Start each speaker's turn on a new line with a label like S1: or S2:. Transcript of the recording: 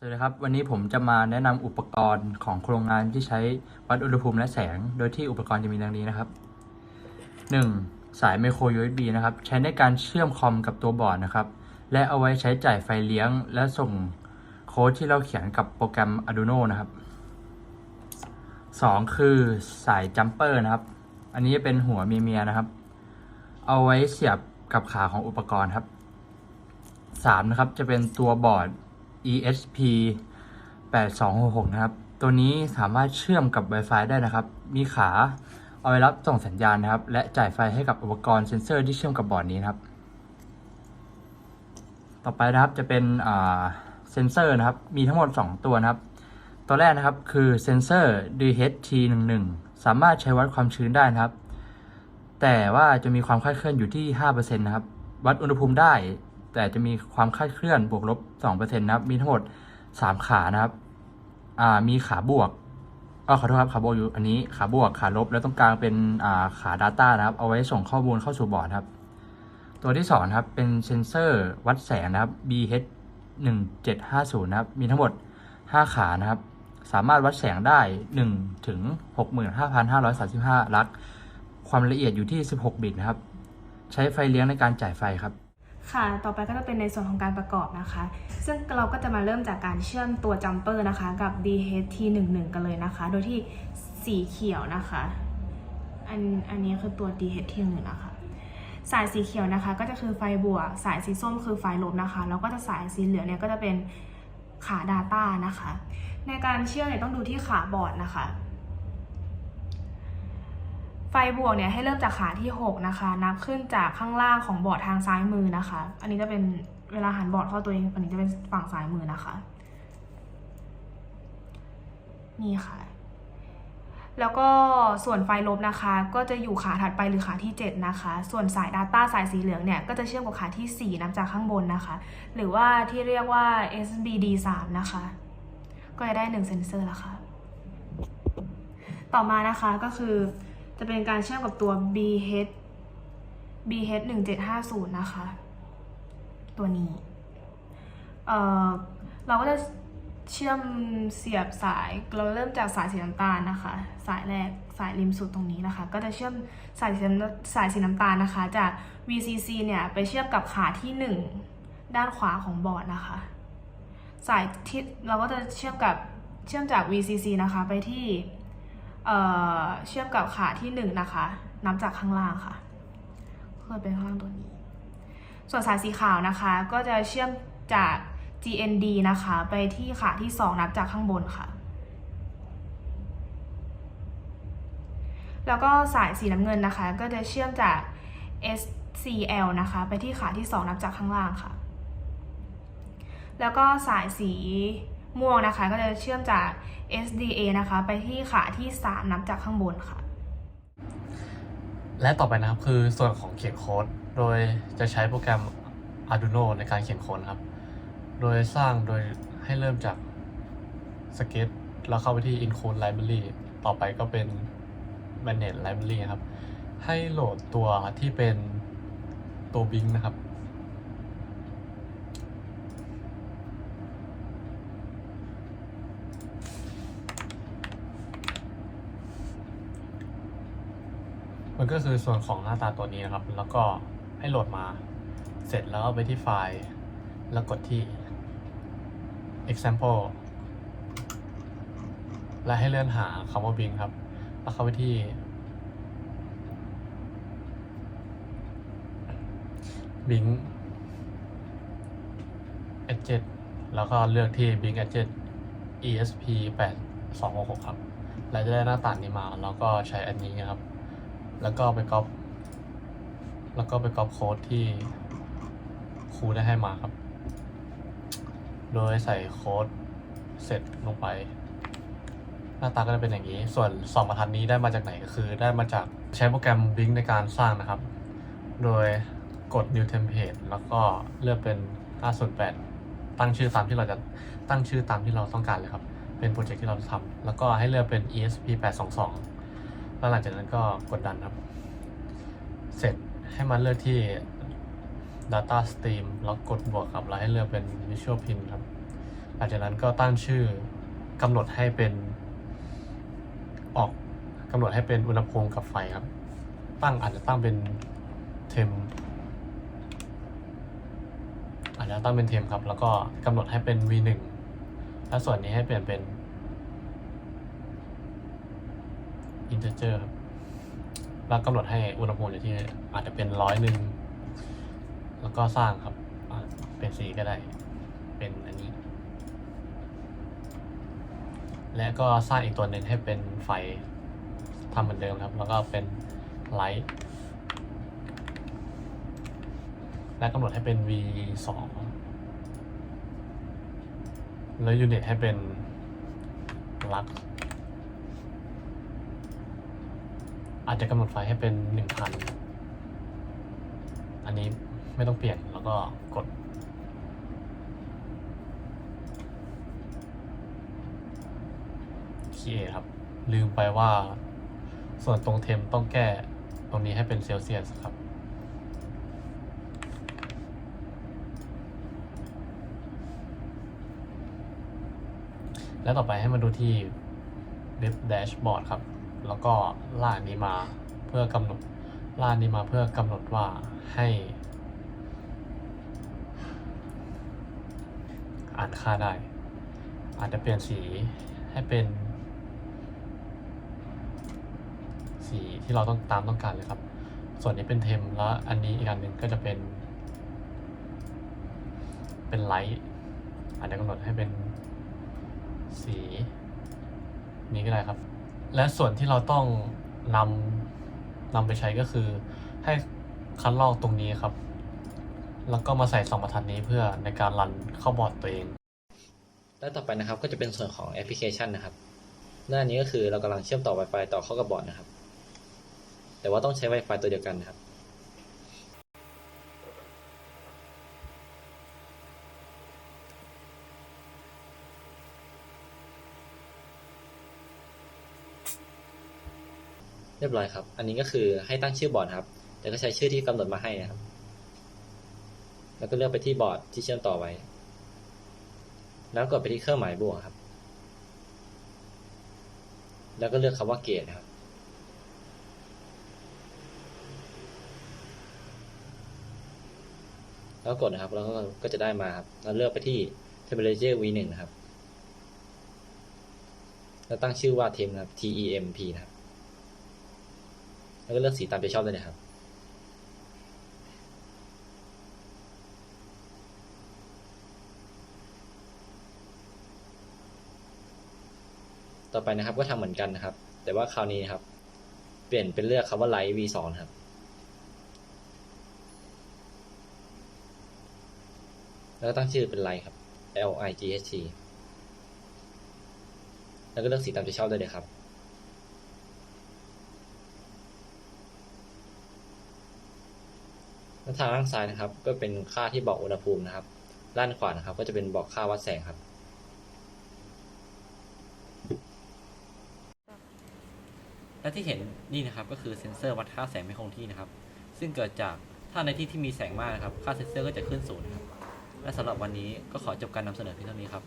S1: สวัสดีครับ วันนี้ผมจะมาแนะนำอุปกรณ์ของโครงงานที่ใช้วัดอุณหภูมิและแสง โดยที่อุปกรณ์จะมีดังนี้นะครับ 1. สายไมโคร USB นะครับ ใช้ในการเชื่อมคอมกับตัวบอร์ดนะครับ และเอาไว้ใช้จ่ายไฟเลี้ยง และส่งโค้ดที่เราเขียนกับโปรแกรม Arduino นะครับ 2. คือสายจัมเปอร์นะครับ อันนี้เป็นหัวเมียนะครับ เอาไว้เสียบกับขาของอุปกรณ์ครับ 3. นะครับจะเป็นตัวบอร์ด ESP 8266นะครับ ตัวนี้สามารถเชื่อมกับ Wi-Fi ได้นะครับ มีขาเอาไว้รับส่งสัญญาณนะครับ และจ่ายไฟให้กับอุปกรณ์เซ็นเซอร์ที่เชื่อมกับบอร์ดนี้นะครับ ต่อไปนะครับจะเป็นเซ็นเซอร์นะครับ มีทั้งหมด 2 ตัวนะครับ ตัวแรกนะครับคือเซ็นเซอร์ DHT11 สามารถใช้วัดความชื้นได้นะครับ แต่ว่าจะมีความคลาดเคลื่อนอยู่ที่ 5%นะครับ วัดอุณหภูมิได้ แต่จะมีความคาดเคลื่อนบวกลบ2%นะครับ มีทั้งหมด 3 ขานะครับ อ่า มีขาบวกอ๋อขอโทษครับ ขาบวกอยู่อันนี้ขาบวกขาลบ แล้วตรงกลางเป็นอ่าขา Data นะครับ เอาไว้ส่งข้อมูลเข้าสู่บอร์ดครับ ตัวที่สองครับ เป็นเซนเซอร์วัดแสงนะครับ BH 1750นะครับ มีทั้งหมด 5 ขานะครับ สามารถวัดแสงได้1ถึง65,535 ลัก ความละเอียดอยู่ที่ 16 บิตนะครับ ใช้ไฟเลี้ยงในการจ่ายไฟครับ
S2: ค่ะ ต่อไปก็จะเป็นในส่วนของการประกอบนะคะ ซึ่งเราก็จะมาเริ่มจากการเชื่อมตัวจัมเปอร์นะคะ กับ DHT11 กันเลยนะคะ โดยที่สีเขียวนะคะ อันอันนี้คือตัว DHT11 นะคะ สายสีเขียวนะคะ ก็จะคือไฟบวก สายสีส้มคือไฟลบนะคะ แล้วก็จะสายสีเหลืองเนี่ยก็จะเป็นขา Data นะคะ ในการเชื่อมเนี่ยต้องดูที่ขาบอร์ดนะคะ ไฟบวกเนี่ยให้เริ่มจากขาที่ 6 นะคะ นับขึ้นจากข้างล่างของบอร์ดทางซ้ายมือนะคะ อันนี้จะเป็นเวลาหันบอร์ดเข้าตัวเองฝั่งนี้จะเป็นฝั่งซ้ายมือนะคะ นี่ค่ะ แล้วก็ส่วนไฟลบนะคะ ก็จะอยู่ขาถัดไปหรือขาที่ 7 นะคะ ส่วนสาย Data สายสีเหลืองเนี่ย ก็จะเชื่อมกับขาที่ 4นับจากข้างบนนะคะ หรือว่าที่เรียกว่า SBD 3 นะคะ ก็จะได้1เซนเซอร์ล้วค่ะต่อมานะคะก็คือ จะเป็นการเชื่อมกับตัว BH BH 1750 นะคะ ตัวนี้เอ่อเราก็จะเชื่อมเสียบสายเราเริ่มจากสายสีน้ำตาลนะคะ สายแรกสายริมสุดตรงนี้นะคะ ก็จะเชื่อมสายสีน้ำสายสีน้ำตาลนะคะ จาก VCC เนี่ยไปเชื่อมกับขาที่ 1 ด้านขวาของบอร์ดนะคะ สายที่เราก็จะเชื่อมกับเชื่อมจาก VCC นะคะไปที่ เชื่อมกับขาที่หนึ่งนะคะนับจากข้างล่างค่ะเพื่อเป็นข้างล่างตัวนี้ ส่วนสายสีขาวนะคะก็จะเชื่อมจาก GND นะคะ ไปที่ขาที่สองนับจากข้างบนค่ะ แล้วก็สายสีน้ำเงินนะคะ ก็จะเชื่อมจาก SCL นะคะ ไปที่ขาที่สองนับจากข้างล่างค่ะ แล้วก็สายสี ม่วงนะคะ ก็จะเชื่อมจาก SDA นะคะ ไปที่ขาที่ 3 นับจากข้างบนค่ะ
S3: และต่อไปนะครับคือส่วนของเขียนโค้ด โดยจะใช้โปรแกรม Arduino ในการเขียนโค้ดครับ โดยสร้างโดยให้เริ่มจาก Sketch แล้วเข้าไปที่ Include Library ต่อไปก็เป็น Manage Library ครับ ให้โหลดตัวที่เป็นตัว Bing นะครับ มันก็คือส่วนของหน้าตาตัวนี้นะครับ แล้วก็ให้โหลดมา เสร็จแล้วก็ไปที่ไฟล์ แล้วกดที่ example และให้เลื่อนหาคำว่า Bing ครับ แล้วเข้าไปที่ Bing Edge แล้วก็เลือกที่ Bing Edge ESP 8266ครับ แล้วจะได้หน้าต่างนี้มา แล้วก็ใช้อันนี้ครับ แล้วก็ไปก๊อปแล้วก็ไปก๊อปโค้ดที่ครูได้ให้มาครับ โดยใส่โค้ดเสร็จลงไป หน้าตาก็จะเป็นอย่างนี้ ส่วนสองบรรทัดนี้ได้มาจากไหนก็คือได้มาจากใช้โปรแกรม Bing ในการสร้างนะครับ โดยกด New Template แล้วก็เลือกเป็น 508 ตั้งชื่อตามที่เราจะตั้งชื่อตามที่เราต้องการเลยครับ เป็นโปรเจกต์ที่เราจะทำแล้วก็ให้เลือกเป็น ESP 822 แล้วหลังจากนั้นก็กดดันครับ เสร็จให้มันเลือกที่ Data Stream แล้วกดบวกครับ แล้วให้เลือกเป็น Visual Pin ครับ หลังจากนั้นก็ตั้งชื่อกำหนดให้เป็นออกกำหนดให้เป็นอุณหภูมิกับไฟครับ ตั้งอาจจะตั้งเป็นเทมอาจจะตั้งเป็นเทมครับ แล้วก็กำหนดให้เป็น v1 และส่วนนี้ให้เปลี่ยนเป็น integer ครับแล้วกำหนดให้อุณหภูมิอยู่ที่อาจจะเป็นร้อยหนึ่งแล้วก็สร้างครับเป็นสีก็ได้ เป็นอันนี้ และก็สร้างอีกตัวหนึ่งให้เป็นไฟทำเหมือนเดิมครับ แล้วก็เป็นไลท์และกำหนดให้เป็น v 2แล้วยูนิตให้เป็นลัก อาจจะกำหนดไฟให้เป็นหนึ่งพันอันนี้ไม่ต้องเปลี่ยนแล้วก็กด T A ครับ ลืมไปว่าส่วนตรงเทมต้องแก้ตรงนี้ให้เป็นเซลเซียสครับแล้วต่อไปให้มาดูที่เว็บแดชบอร์ดครับ แล้วก็ล่านนี้มาเพื่อกำหนดล่านนี้มาเพื่อกำหนดว่าให้ อ่านค่าได้ อาจจะเปลี่ยนสีให้เป็น สีที่เราต้องตามต้องการเลยครับ ส่วนนี้เป็นเทมแล้วอันนี้อีกอันหนึ่งก็จะเป็น เป็นไลท์อาจจะกำหนดให้เป็นสีนี้ก็ได้ครับ และส่วนที่เราต้องนำนำไปใช้ก็คือ ให้คัดลอกตรงนี้ครับ แล้วก็มาใส่สองบรรทัดนี้เพื่อในการรันเข้าบอร์ดตัวเอง
S4: และต่อไปนะครับก็จะเป็นส่วนของแอปพลิเคชันนะครับ หน้านี้ก็คือเรากำลังเชื่อมต่อ Wi-Fi ต่อเข้ากับบอร์ดนะครับ แต่ว่าต้องใช้ Wi-Fi ตัวเดียวกันนะครับ เรียบร้อยครับ อันนี้ก็คือให้ตั้งชื่อบอร์ดครับ แต่ก็ใช้ชื่อที่กำหนดมาให้นะครับ แล้วก็เลือกไปที่บอร์ดที่เชื่อมต่อไว้ แล้วกดไปที่เครื่องหมายบวกครับ แล้วก็เลือกคำว่าเกตครับ แล้วกดนะครับ แล้วก็ก็จะได้มาครับ แล้วเลือกไปที่ temperature v1 นะครับ แล้วตั้งชื่อว่า temp นะครับ t e m p นะครับ แล้วก็เลือกสีตามใจชอบได้เลยครับต่อไปนะครับก็ทำเหมือนกันนะครับ แต่ว่าคราวนี้นะครับ เปลี่ยนเป็นเลือกคำว่า light v 2ครับ แล้วก็ตั้งชื่อเป็น light ครับ l i g h t แล้วก็เลือกสีตามใจชอบได้เลยครับ แล้วทางด้านซ้ายนะครับ ก็เป็นค่าที่บอกอุณหภูมินะครับ ด้านขวานะครับ ก็จะเป็นบอกค่าวัดแสงครับ
S5: และที่เห็นนี่นะครับก็คือเซ็นเซอร์วัดค่าแสงไม่คงที่นะครับ ซึ่งเกิดจากถ้าในที่ที่มีแสงมากนะครับ ค่าเซ็นเซอร์ก็จะขึ้นศูนย์ครับและสำหรับวันนี้ก็ขอจบการนำเสนอเพียงเท่านี้ครับ